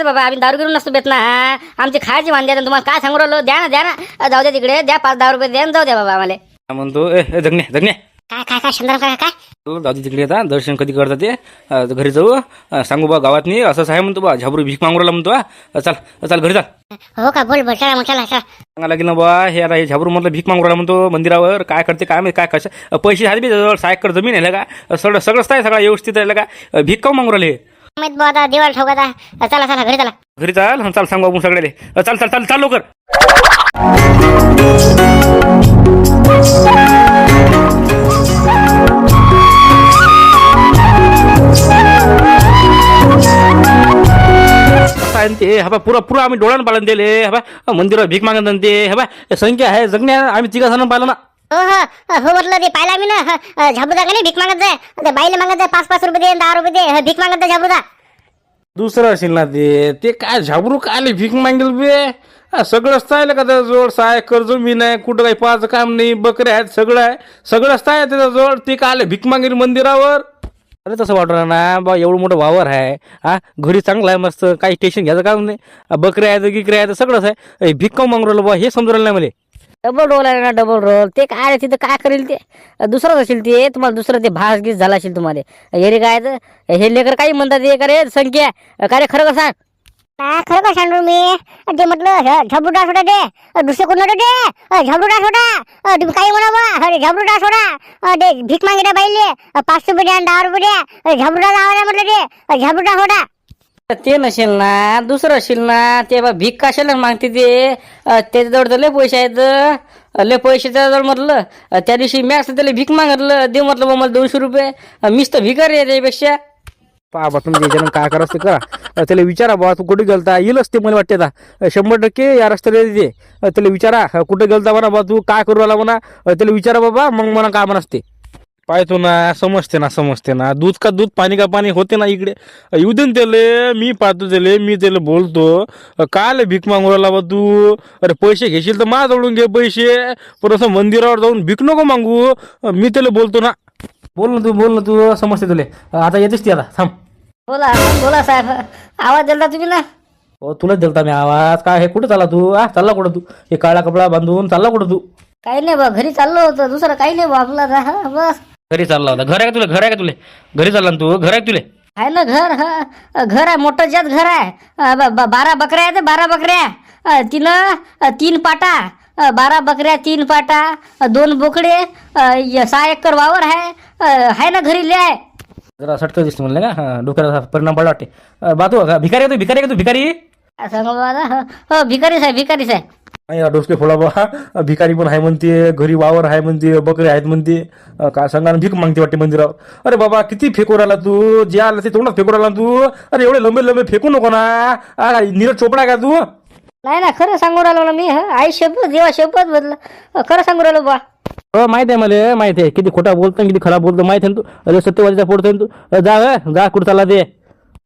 कायच बाबा आम्ही दारू गिरून नसतो बेत ना हा? आमची खायची वांदे आहेत, तुम्हाला काय सांगू राहिलो? द्या ना द्या ना. अ, जाऊ द्या तिकडे द्या पाच दहा रुपये द्या आणि जाऊ द्या बाबा आम्हाला. काय म्हणतो? ए ए, जगणे जगणे काय काय काय शंभर काय काय? तू जाऊ दे तिकडे आता दर्शन कधी करता ते? अ, घरी जाऊ अ, सांगू बा गावात नाही असंच आहे म्हणतो बा झाबरू भीक मागू राहिला म्हणतो हा. चल चल घरी चाल हो का बोल बोल चला मग चला चला सांगा लागेल ना बा हे आता हे झाबरू म्हटलं भीक मागू राहिला म्हणतो मंदिरावर काय करते काय माहिती काय कसं पैसे आहेत बी जवळ एकर जमीन आहे का सगळं सगळंच आहे सगळं व्यवस्थित आहे का अ, भीक का मागू राहिले? अमित बा आता दिवाळ ठोका चला चला घरी चला. घरी चाल हं, चाल सांगू आपण सगळ्याले. चाल चाल चाल चाल लवकर. काय ते हबा पुरा पुरा आम्ही डोळ्यानं पालन दिले. हबा मंदिरावर भीक मागत आणि ते हबा संख्या आहे जगण्या आम्ही तिघा जण पाहिलं ना. हो हो म्हटलं ते पाहिला मी ना. झाबुदा का नाही भीक मागत जाय? ते बाईला मागत जाय पाच पाच रुपये दे दहा रुपये दे. भीक मागत जाय झाबुदा. दुसरं असेल ना ते. ते काय झाबरू काय भीक मागेल बे? हा, सगळंच आहे का त्याच्याजवळ साय कर्ज मी नाही कुठं काही पाच काम नाही बकरे आहेत सगळं आहे. सगळंच आहे त्याच्याजवळ ते काय आले भीक मागेल मंदिरावर? अरे तसं वाटणार ना बा एवढं मोठं वावर आहे. हा घरी चांगलं आहे मस्त. काही टेन्शन घ्यायचं काम नाही. बकऱ्या बकरे आहेत गिकरे आहेत सगळंच आहे. अरे, भीक का राहिलं बा? हे समजून राहिलं नाही मला. डबल रोल आहे ना डबल रोल ते काय तिथं काय करेल ते? दुसरंच असेल ते तुम्हाला दुसरं ते भास गीस झाला असेल तुम्हाला. हे रे काय तर, हे लेकर काही म्हणतात हे करे संख्या. काय रे खरं का सांग? खरं का सांगू मी? ते म्हटलं झबरुडा सोडा दे दुसरे कोण दे डास सोडा तुम्ही काही म्हणा बा अरे झबरुडा सोडा ते भीक मागितल्या बाईले. पाच रुपये द्या आणि दहा रुपये द्या. झबरुडा लावा म्हटलं ते. झबरुडा सोडा ते नसेल ना दुसरं असेल ना ते बा भीक कशाला मागते ते? त्याच्याजवळ तर लय पैसे आहेत लय पैसे त्याच्याजवळ म्हटलं त्या दिवशी मी असं त्याला भीक मागितलं दे म्हटलं बा मला दोनशे रुपये. मीच तर भिकारी आहे त्यापेक्षा पा बा तुम्ही याच्यानं काय करायचं ते करा. त्याला विचारा बा तू कुठे गेलता? येईलच ते मला वाटते आता. शंभर टक्के या रस्त्याला येते त्याला विचारा कुठे गेलता म्हणा बा तू काय करू आला म्हणा? त्याला विचारा बाबा मग म्हणा काय म्हणा असते पाहतो ना समजते ना समजते ना. दूध का दूध पाणी का पाणी होते ना इकडे. येऊ दे त्याले मी पाहतो त्याले मी त्याला बोलतो. काय भीक मागू राहिला बा तू. अरे पैसे घेशील तर माझ्याजवळून घे पैसे. पण असं मंदिरावर जाऊन भीक नको मागू. मी त्याला बोलतो ना. बोल ना तू बोल ना तू. समजते तुले. आता येतेस ती आता. थांब. बोला बोला साहेब. आवाज दिला तुम्ही ना? हो तुलाच दिलता मी आवाज. काय हे कुठं चालला तू? आ चालला कुठं तू? हे काळा कपडा बांधून चालला कुठं तू? काही नाही बा घरी चाललो होतं. दुसरं काही नाही बा आपला बस. घरी चालला होता. घर आहे का तुला? घर आहे का तुले? घरी चालला ना तू? घर आहे का तुले? आहे ना घर हा घर आहे मोठं जात घर आहे. अ, ब- ब- बारा बकऱ्या आहेत बारा बकऱ्या. अ, तिनं अ, तीन पाटा. अ, बारा बकऱ्या तीन पाटा. अ, दोन बोकडे. अ, य- सहा एकर वावर आहे. अ, आहे ना घरी लिहाय जरा सटकं दिसतो म्हणलं का? हा डोक्याला असा परिणाम पडला वाटते. अ, बा तू का भिकारी आहे तू? भिकारी आहे का तू? भिकारी? सांगा हो, हो भिकारीच आहे भिकारीच आहे. नाही डोसके फोडा बा. भिकारी पण आहे म्हणते घरी वावर आहे म्हणते बकरे आहेत म्हणते काय सांगा ना, भीक मागते वाटते मंदिरावर. अरे बाबा किती फेकू राहिला तू? जे आलं ते तोंडात फेकू राहिला तू? अरे एवढे लंबे लंबे फेकू नको ना. आ, नीरज चोपडा आहे का तू? नाही ना खरं सांगू राहिलो ना मी हा. आई शपथ देवा शपथ बदल. खरं सांगू राहिलो बा. हो माहिती आहे मला माहिती आहे. किती खोटा बोलतो किती खरा बोलतो माहिती आहे ना तू? अरे सत्यवादीचा पोडतो तू? अ, जा अ, जा कुठं चालला ते?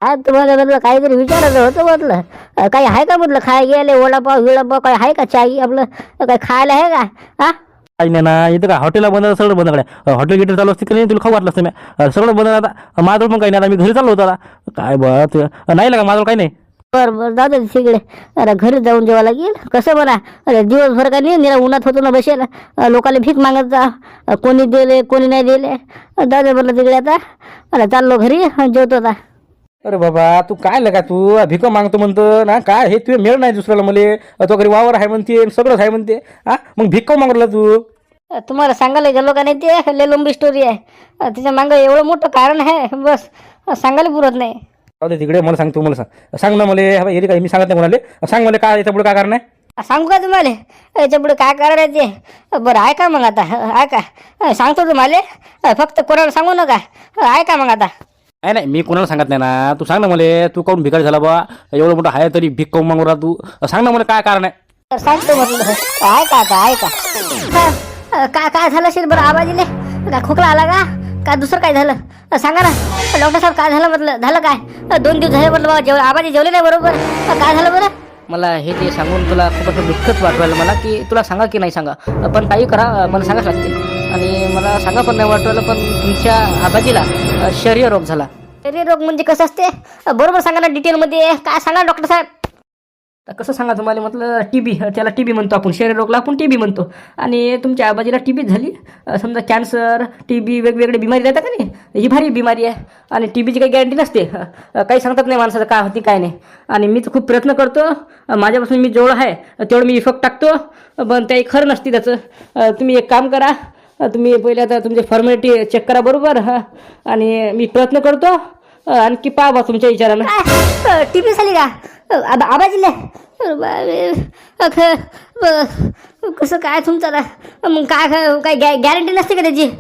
आज तुम्हाला म्हटलं काहीतरी विचारायचं होतं म्हटलं. काही आहे का म्हटलं खाय गेले वडापाव विडापाव काही आहे का चाई आपलं काही खायला आहे का? हा? काही नाही ना इथं काय हॉटेलला बंद सगळं बंदकडे हॉटेल गिटेल चालू असते की नाही तुला खाऊ वाटलं असतं मी. सगळं बंद आता. माझं पण काही नाही आता मी घरी चाललो होतो आता. काय बा ते नाही लागा माझं काही नाही. बरं बरं जाऊ दे तिकडे. अरे घरी जाऊन जेव्हा लागेल कसं म्हणा अरे दिवसभर का नाही निरा उन्हात होतो ना बसेल. अ, लोकाला भीक मागत जा. कोणी दिले कोणी नाही दिले. जाऊ दे म्हटलं तिकडे आता. अरे चाललो घरी जेवतो आता. अरे बाबा तू काय लगा तू? भिक मागतो म्हणतो ना? काय हे? तुझे मेळ नाही दुसऱ्याला मले. तो घरी वावर आहे म्हणते सगळंच आहे म्हणते. हा मग भिक का मागला तू? तुम्हाला सांगायला गेलो का नाही ते? लय लंबी स्टोरी आहे. अ, त्याच्या मागं एवढं मोठं कारण आहे बस. सांगायला पुरत नाही. जाऊ दे तिकडे मला सांग तू मला सांग. सांग ना मला. हे काय मी सांगत नाही कोणाले? सांग मला काय याच्यापुढे काय कारण आहे? सांगू का तुम्हाला? याच्यापुढे काय करायचं ते? बरं ऐका मग आता. ऐका. अ, सांगतो तुम्हाला. फक्त कोणाला सांगू नका. अ, ऐका मग आता. नाही नाही मी कोणाला सांगत नाही ना. तू सांग ना मला तू काऊन भिकारी झाला बा एवढं मोठं आहे तरी भिक काऊन मागू तू? सांग ना मला काय कारण आहे. तर सांगतो म्हटलं ऐका आता ऐका. हा, अ, काय काय झालं असेल बरं आवाजीले काय खोकला आला का? काय दुसरं काय झालं? अ, सांगा ना. डॉक्टर साहेब काय झालं म्हटलं? झालं काय? अ, दोन दिवस झाले म्हटलं बाबा जेव आवाजी जेवले नाही बरोबर. अ, काय झालं बरं? मला हे जे सांगून तुला खूप असं दुःखच वाटवायला मला की तुला सांगा की नाही सांगा. पण काही करा मला सांगाच लागते. आणि मला सांगा पण नाही वाटवायला पण तुमच्या आबाजीला अं, शरीर रोग झाला. शरीर रोग म्हणजे कसं असते? बरोबर सांगा ना डिटेलमध्ये काय सांगा डॉक्टर साहेब? तर कसं सांगा तुम्हाला म्हटलं टी बी त्याला टी बी म्हणतो आपण. शरीर रोगला आपण टी बी म्हणतो. आणि तुमच्या आबाजीला टी बी झाली. अं, समजा कॅन्सर टी बी वेगवेगळे बिमारी राहतात का नाही? ही भारी बिमारी आहे. आणि टी बीची काही गॅरंटी नसते. अं, काही सांगतात नाही माणसाचं काय होती काय नाही. आणि मी तर खूप प्रयत्न करतो. अं, माझ्यापासून मी जेवढं आहे. तेवढं मी इफेक्ट टाकतो. पण काही खरं नसते त्याचं. अं, तुम्ही एक काम करा. तुम्ही पहिले आता तुमची फॉर्मॅलिटी चेक करा बरोबर हां. आणि मी प्रयत्न करतो आणखी पा बा तुमच्या विचारानं. काय टी झाली का? आबा आबाजीले अख, कसं काय तुमचं आता? मग काय काय गॅरंटी नसते का त्याची?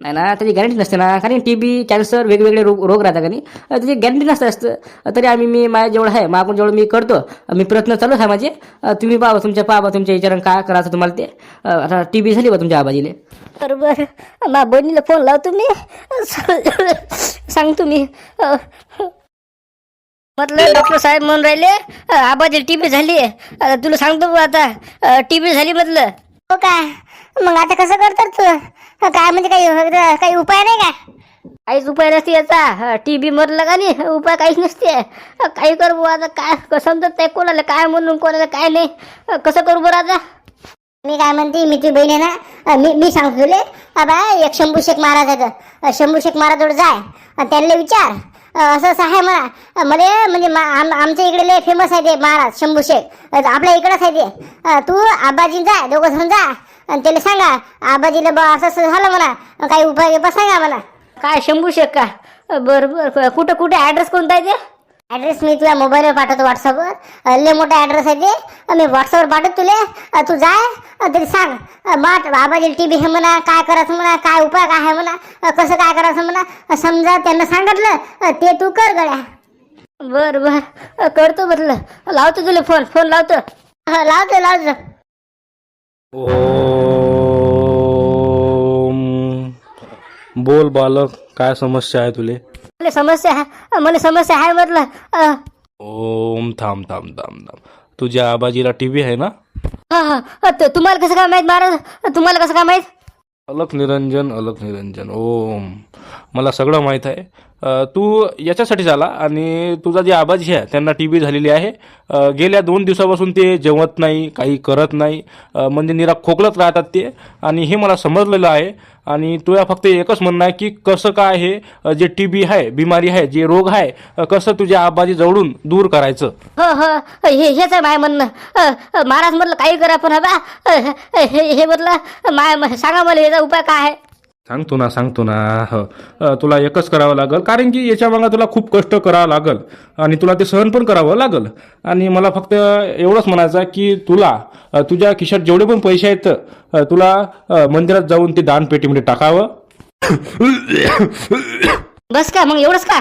नाही ना त्याची गॅरंटी नसते ना. कारण टी बी कॅन्सर वेगवेगळे रोग रोग राहतात का नाही? त्याची गॅरंटी नसतं असतं. तरी आम्ही मी माझ्या जेवढं आहे मागून जेवढं मी करतो मी प्रयत्न चालू आहे माझे. तुम्ही पाहा तुमच्या पाहा तुमच्या विचारानं काय करायचं तुम्हाला ते. आता टी बी झाली बा तुमच्या आबाजीले. बरोबर मा बहिणीला फोन लावतो मी सांग तुम्ही. म्हटलं डॉक्टर साहेब म्हणून राहिले आबाजी टी बी झाली. तुला सांगतो आता. टी बी झाली म्हटलं. हो काय मग आता कसं करतात तू? काय म्हणजे काही काही उपाय नाही का? काहीच उपाय नसते याचा. टी बी मरलं का नाही? उपाय काहीच नसते. काही कर बुवा आता? काय क- समजत नाही कोणाला काय म्हणून कोणाला काय नाही. कसं करू बरं आता? मी काय म्हणते मी तुझी बहीण आहे ना? मी मी सांगतो तुले. बाबा एक शंभू शेख महाराज आहेत. अ, शंभू शेख महाराजजवळ जाय अ, त्यांना विचार. असं असं आहे म्हणा. मले मला म्हणजे मा- आम- आमच्या इकडे लय फेमस आहे ते महाराज शंभू शेख. आपल्या इकडंच आहे ते. तू आबाजी जा दोघं जण जा. आणि त्याला सांगा आबाजीला बा असं असं झालं म्हणा. काही उपाय गिपाय सांगा म्हणा. काय शंभू शेख का? बरं बरं. कुठं कुठे? ॲड्रेस कोणता आहे ते? ॲड्रेस मी तुला मोबाईलवर पाठवतो व्हॉट्सअपवर लय मोठा ॲड्रेस आहे ते. मी व्हॉट्सअपवर पाठवतो तुले. अ, तू जाय तरी सांग. बाट बाबाजी टी बी हे म्हणा काय करायचं म्हणा काय उपाय काय आहे म्हणा कसं काय करायचं म्हणा समजा त्यांना सांगितलं ते तू कर गड्या. बर बर. करतो म्हटलं. लावतो तुला फोन फोन लावतो. लावतो लावतो. बोल बालक काय समस्या आहे तुले? मला समस्या आहे. मला समस्या आहे म्हटलं. अ, ओम थांब थांब थांब थांब. तुझ्या आबाजीला टी व्ही आहे ना? हा हा. त- तुम्हाला कसं काय माहीत महाराज? तुम्हाला कसं काय माहीत? अलक निरंजन अलक निरंजन. ओम. मला सगळं माहीत आहे. तू याच्यासाठी झाला आणि तुझा जे आबाजी आहे त्यांना टी बी झालेली आहे. गेल्या दोन दिवसापासून ते जेवत नाही काही करत नाही. म्हणजे निरा खोकलत राहतात ते. आणि हे मला समजलेलं आहे. आणि तुला फक्त एकच म्हणणं आहे की कसं काय हे जे टी बी आहे बिमारी आहे जे रोग आहे कसं तुझ्या आबाजी जवळून दूर करायचं? हो हो हे हेच आहे माय म्हणणं. महाराज म्हटलं काही करा पण हवा. हे हे म्हटलं माय सांगा मला याचा उपाय काय आहे? सांगतो ना सांगतो ना. हो. तुला एकच करावं लागल. कारण की याच्या मागं तुला खूप कष्ट करावं लागल. आणि तुला ते सहन पण करावं लागल. आणि मला फक्त एवढंच म्हणायचं की तुला तुझ्या खिशात जेवढे पण पैसे आहेत तुला मंदिरात जाऊन ते दानपेटीमध्ये टाकावं. बस का? मग एवढंच का?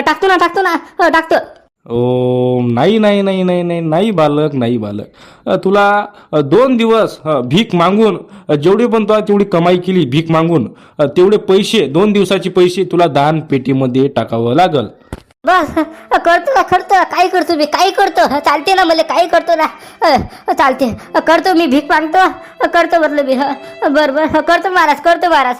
टाकतो ना टाकतो ना. टाकतो. ओ नाही नाही नाही नाही नाही नाही बालक नाही बालक. तुला दोन दिवस भीक मागून जेवढी पण तुला तेवढी कमाई केली भीक मागून तेवढे पैसे दोन दिवसाचे पैसे तुला दान पेटीमध्ये टाकावं लागल. बस करतो ना करतो काय करतो मी काय करतो. चालते ना मला काही करतो ना. चालते. करतो मी भीक मागतो. करतो म्हटलं मी बरं बरं करतो महाराज करतो महाराज.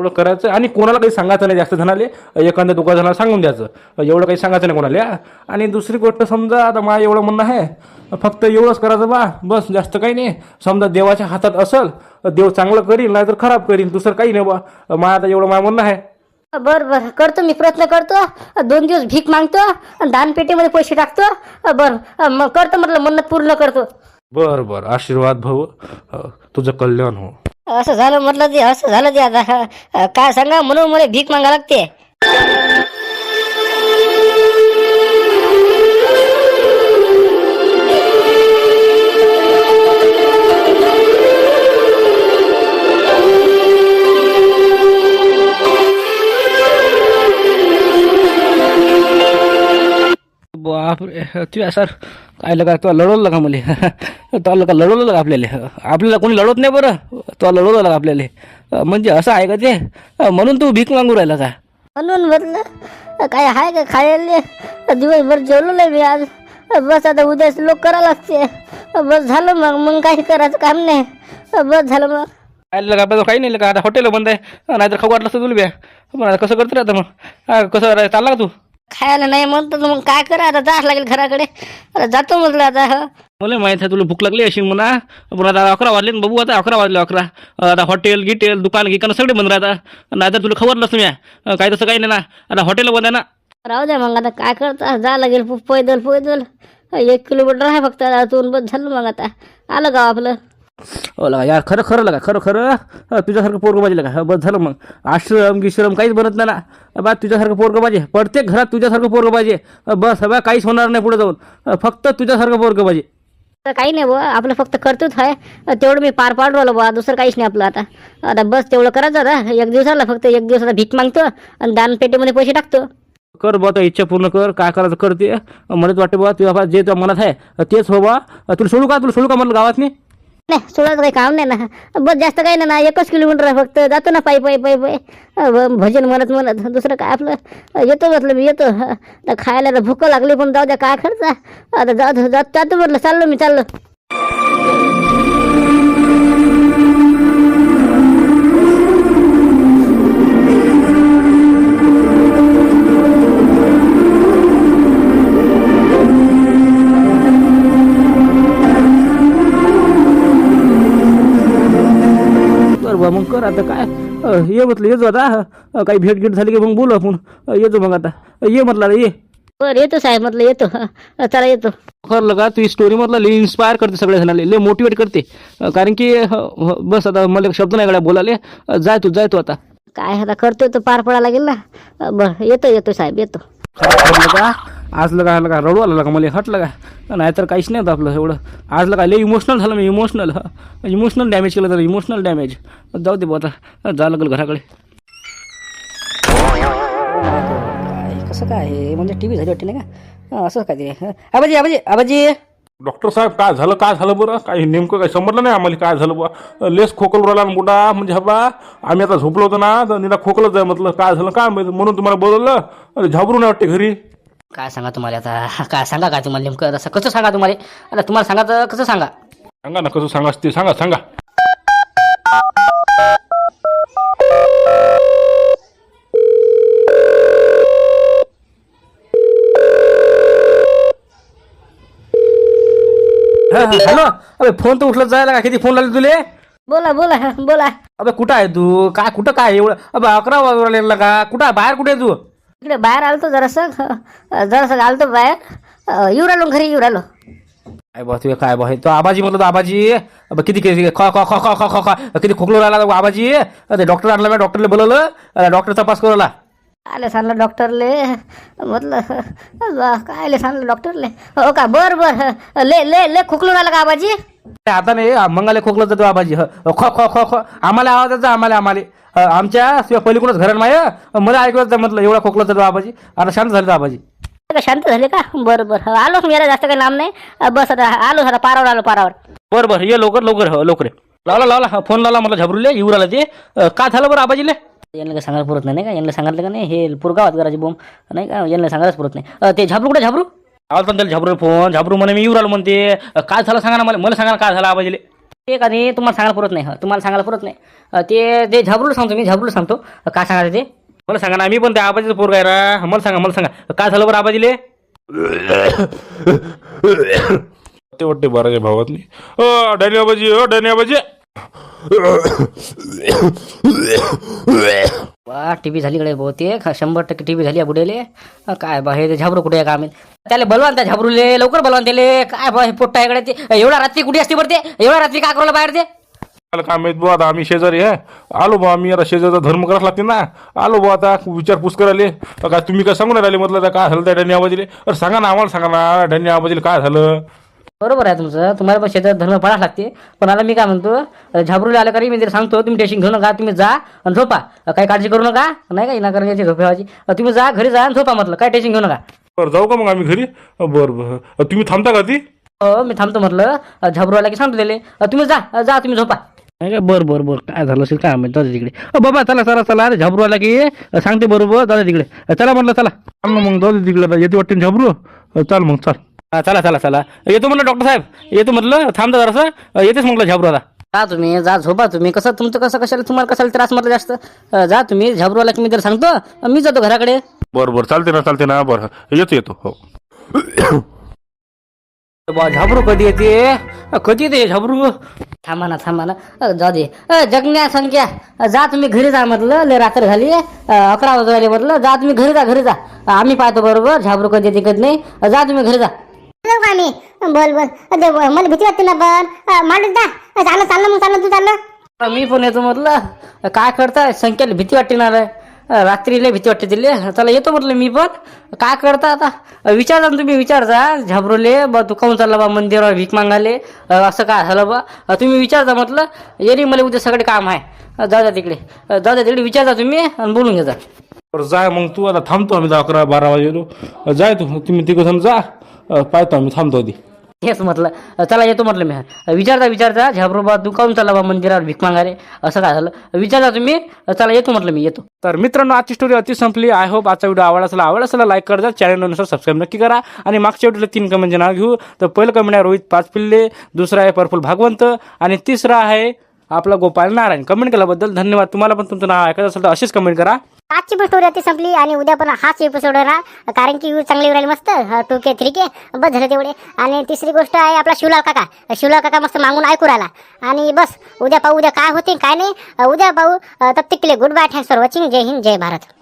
एवढं करायचं आणि कोणाला काही सांगायचं नाही जास्त जणाले एखाद्या दोघा जणाला सांगून द्यायचं. एवढं काही सांगायचं नाही कोणाला. आणि दुसरी गोष्ट समजा आता मला एवढं म्हणणं आहे फक्त एवढंच करायचं बा बस जास्त काही नाही. समजा देवाच्या हातात असल देव चांगलं करील नाहीतर खराब करील दुसरं काही नाही बा. मला आता एवढं माझं म्हणणं आहे. बरं बरं करतो मी प्रयत्न करतो. दोन दिवस भीक मागतो आणि दानपेटीमध्ये पैसे टाकतो. बरं मग करतो म्हटलं मन्नत पूर्ण करतो. बरं बरं आशीर्वाद भाऊ तुझं कल्याण हो. असं झालं म्हटलं ते असं झालं ते आता. काय सांगा म्हणून मला भीक मागा लागते. बापरे तू सर. काय लगा तुला लढवलं का मला. तुला लगा लढवलं का आपल्याला. आपल्याला कोणी लढवत नाही बरं. तुला लढवलं का आपल्याला. म्हणजे असं आहे का ते? म्हणून तू भीक मागू राहिला का? म्हणून म्हटलं काय आहे का खायला? दिवसभर जेवलो नाही मी आज. बस आता उद्याच लोक करा लागते. बस झालं मग मग काही करायचं काम नाही. बस झालं मग. काय का आपल्याला काही नाही का आता हॉटेल बंद आहे. नाहीतर खाऊ वाटलं असतं तुला आता कसं करतो रे आता मग? कसं चालला का तू? खायला नाही म्हणतो मग काय करा? आता जास लागेल घराकडे. आता जातो म्हटलं आता हं. मला माहीत आहे तुला भूक लागली अशी म्हणा. पण आता अकरा वाजले ना बाबू आता अकरा वाजले अकरा. आता हॉटेल गिटेल दुकान गिकान सगळे बंद राहतात नाहीतर तुला खबर नसतं मी काही तसं काही नाही ना. आता हॉटेल बंद आहे ना. राहू द्या मग आता काय करता? जा लागेल. पु- पैदल पैदल. एक किलोमीटर आहे फक्त. आतून बस झालं मग आता. आलं गाव आपलं. हो लगा यार खरं खरं लगा खरं खरं? तुझ्यासारखं पोरगं पाहिजे लगा. बस झालं मग. आश्रम गिश्रम काहीच बनत नाही ना. बा तुझ्यासारखं पोरगं पाहिजे. प्रत्येक घरात तुझ्यासारखं पोरगं पाहिजे. बस बा काहीच होणार नाही पुढे जाऊन. फक्त तुझ्यासारखं पोरगं पाहिजे. काही नाही बुवा आपलं फक्त कर्तव्य आहे तेवढं मी पार पाडू आलो बुवा दुसरं काहीच नाही आपलं आता. आता बस तेवढं करायचं आता. एक दिवसाला फक्त एक दिवसाला भीक मागतो आणि दानपेटीमध्ये पैसे टाकतो. कर बा आता इच्छा पूर्ण कर. काय करायचं करते? मला वाटते बा तुझ्या जे तुझ्या मनात आहे तेच हो बा तुला सोडू का? तुला सोडू का म्हणलं गावात नाही नाही सोडायचं काही काम नाही ना. बस जास्त काही नाही ना एकच किलोमीटर आहे फक्त. जातो ना पायी पायी पायी पायी. भजन म्हणत म्हणत. दुसरं काय आपलं? येतो म्हटलं मी येतो. खायला तर भूक लागली पण जाऊ द्या काय खर्च? आता जातो जात जातो म्हटलं चाललो मी चाललो. बा मग कर आता काय? ये म्हटलं येतो आता. काही भेट घेट झाली की मग बोलू आपण. येतो मग आता. ये म्हटलं ये. बरं येतो साहेब म्हटलं येतो. हं. चला येतो. खरं का तू स्टोरी मधला लई इन्स्पायर करते सगळ्या जणांना लई मोटिवेट करते. कारण की ह- बस आता मला शब्द नाही गड्या बोलाले. जाय तू जाय तू आता. काय आता करतोय तो पार पडायला लागेल ना. बरं येतो येतो साहेब येतो. लगा आज लगा आलं का रडू आलं लगा मला हटलं का नाहीतर काहीच नाही होतं आपलं एवढं. आज लगा लई इमोशनल झालं मी इमोशनल इमोशनल डॅमेज केलं तर इमोशनल डॅमेज जाऊ दे आता. जा लागेल घराकडे. कसं काय हे? म्हणजे टी व्ही झाली वाटते नाही का? असं काय ते? हं. आबाजी आबाजी आबाजी. डॉक्टर साहेब काय झालं काय झालं बरं? काय नेमकं काय समजलं नाही आम्हाला काय झालं बा लेस खोकल राहिला ना बुडा म्हणजे हा बा आम्ही आता झोपलो होतो ना तर निरा खोकलच आहे म्हटलं. काय झालं काय म्हणून तुम्हाला बोलवलं. अरे झाबरू नाही वाटते घरी. काय सांगा तुम्हाला आता? काय सांगा काय तुम्हाला नेमकं? असं कसं सांगा तुम्हाला? आता तुम्हाला सांगायचं कसं सांगा? सांगा ना कसं सांगा ते सांगा सांगा. हॅलो. अबे फोन तर उठलत जायला का? किती फोन लागले तुले? बोला बोला हं, बोला. अबे कुठं आहे तू? काय कुठं काय? एवढं अबे अकरा वाजवलेला का? कुठं आहे? बाहेर कुठे आहे तू? इकडे बाहेर आलतो जरासं. जरासं आलतो बाहेर. येऊ राहिलो घरी येऊ राहिलो काय बा तुझे काय बा? हे तो आबाजी म्हटलं तो आबाजी. अबे किती किती ख ख ख ख ख ख ख. किती खोकलो राहिला आबाजी. ते डॉक्टर आणला मी डॉक्टरला बोलवलं. डॉक्टर तपास करू राहिला आले सांगलं डॉक्टरले म्हटलं काय आले सांगलं डॉक्टरले हो का? बर बर. ले ले ले खोकलून आला का आबाजी? आता नाही मंगाले खोकलं जातो आबाजी ह ख ख ख ख आम्हाला आवाज येतो आम्हाला आम्हाला. आमच्या शिवाय पलीकडूनच घरात माय मला ऐकलं म्हटलं एवढा खोकलं जातो आबाजी आता शांत झालं आबाजी का शांत झाले का? बरं बरं. आलो मी जास्त काही लांब नाही. बस आता आलो आता पारावर आलो पारावर. बरं बरं ये लवकर लवकर हो लवकर. लावला लावला हा, फोन लावला मला झबरूले येऊ राहिला ते. काय झालं बरं आबाजीले यांना काय सांगायला पुरत नाही का? यांना सांगितलं का नाही? हे पुरगावात करायची बोंब. नाही का? यांना सांगायलाच पुरत नाही. ते झाबरू कुठे झाबरू? आवाज पण त्याला झबरू फोन झबरू म्हणे मी येऊ राहिलो म्हणते. काय झालं सांगा ना मला मला सांगा ना काय झालं आबाजीले. ते का नाही तुम्हाला सांगायला पुरत नाही हं, तुम्हाला सांगायला पुरत नाही. अं, ते ते झाबरूला सांगतो मी झाबरूला सांगतो. अं, काय सांगायचं ते? मला सांगा ना मी पण त्या आबाजीचं पोरगा आहे रा. मला सांगा मला सांगा. काय झालं बरं आबाजीले? ते वाटते बाराच्या भावातनी अ डॅनी आबाजी अ डॅनी आबाजी. वा टी व्ही झाली कडे बहुतेक. शंभर टक्के टी व्ही झाली आहे बुडेले. काय बा हे झाबरू कुठे आहे का आम्ही? त्याला बलवान त्या झाबरूले लवकर बलवान त्याले. काय बा हे पोट्टा इकडे ते. एवढा रात्री कुठे असते बरं ते? एवढा रात्री काय करायला बाहेर ते? मला काय माहीत बुवा आता आम्ही शेजारी आहे. आलो बा आम्ही आता शेजारचा धर्म करायला लागते ना. आलो बुवा आता विचारपूस करायले. काय तुम्ही काय सांगून राहिले म्हटलं काय झालं त्या डॅनी आबाजीले अरे सांगा ना आम्हाला सांगा ना डॅनी आबाजीले काय झालं? बरोबर आहे तुमचं. तुम्हाला पण शेतात धर्म पाळाच लागते. पण आता मी काय म्हणतो झाबरूला आलं करी मी जर सांगतो तुम्ही टेन्शन घेऊ नका तुम्ही जा आणि झोपा. काही काळजी करू नका. नाही का ना करण्याची झोपेवाची तुम्ही जा घरी जा आणि झोपा म्हटलं. काय टेन्शन घेऊ नका. बरं जाऊ का मग आम्ही घरी? बरं बरं. अ, तुम्ही थांबता का ती? हो मी थांबतो म्हटलं. झाबरू आला की सांगतो दिले तुम्ही जा जा तुम्ही झोपा. नाही का? बरं बरं बरं. काय झालं असेल काय माहिती जाऊ दे तिकडे. अ, बाबा चला चला चला. अरे झबरू आला की सांगते बरोबर. जाऊ दे तिकडे. चला म्हटलं चला. चाल ना मग जाऊ दे तिकडे. येते वाटते झबरू? चाल मग चाल. हा, चला चला चला. येतो म्हटलं डॉक्टर साहेब. येतो म्हटलं. थांबता जरासं येतेच म्हटलं झबरू आता. जा तुम्ही जा झोपा तुम्ही. कसं तुमचं कसं कशाला तुम्हाला कशाला त्रास म्हटलं जास्त? अं, जा तुम्ही झाबरूला की मी जर सांगतो अं, मी जातो घराकडे. बरं बरं. चालते ना चालते ना. बरं. येतो येतो. हो. बा झाबरू कधी येते? कधी येते झाबरू? थांबा ना थांबा ना. अं, जाऊ दे. अं, जगण्या संख्या अं, जा तुम्ही घरी जा म्हटलं. लय रात्र झाली. अं, अकरा वाजले म्हटलं. जा तुम्ही घरी जा घरी जा. आम्ही पाहतो बरोबर. झाबरू कधी येते कधी नाही. अं, जा तुम्ही घरी जा. जाऊ का आम्ही बोल बोल. अरे बोल, मला भीती वाटते ना पण. मांडत जा. चाललं चाललं मग चाललं तू चाललं. मी पण येतो म्हटलं. काय करताय संख्याला भीती वाटते ना रे. रात्रीला भीती वाटते तिले. चला येतो म्हटलं मी पण. काय करता आता? अं, विचारता ना तुम्ही विचारता झाबरूले बा तू काऊन चालला बा मंदिरावर भीक मागाले असं काय झालं बा? अं, तुम्ही विचारता म्हटलं. येरी मला उद्या सगळे काम आहे. जाऊ द्या तिकडे. अं, द्या तिकडे विचारता तुम्ही आणि बोलून घेता बरं जाय मग तू. आता थांबतो आम्ही दहा अकरा बारा वाजेलो. जाय तू. तुम्ही तिघं जण जा. पाहतो आम्ही थांबतो आधी. हेच म्हटलं. चला येतो म्हटलं मी. विचारता विचारता झाबरू बा तू काऊन चालला बा मंदिरावर भीक मागारे असं काय झालं? विचारता तुम्ही? चला येतो म्हटलं मी येतो. तर मित्रांनो आजची स्टोरी अति संपली. आय होप आजचा व्हिडिओ आवडला असेल आवडला असेल लाईक करा चॅनलनुसार सबस्क्राईब नक्की करा. आणि मागच्या व्हिडिओला तीन कमेंटचे नाव घेऊ. तर पहिलं कमेंट आहे रोहित पाच पिल्ले दुसरा आहे पर्फुल भागवंत आणि तिसरा आहे आपला गोपाल नारायण. कमेंट केल्याबद्दल धन्यवाद. तुम्हाला पण तुमचं नाव ऐकायचं असेल तर अशीच कमेंट करा. आजची पण स्टोरी अति संपली आणि उद्या पण हाच एपिसोड राहा कारण की व्ह्यू चांगले राहील मस्त. टू के थ्री के बस झालं तेवढे. आणि तिसरी गोष्ट आहे आपला शिवलाल काका. शिवलाल काका मस्त मागून ऐकू राहिला. आणि बस उद्या पाहू उद्या काय होते काय नाही. उद्या पाहू तप्तिकले good bye thanks for watching जय हिंद जय भारत.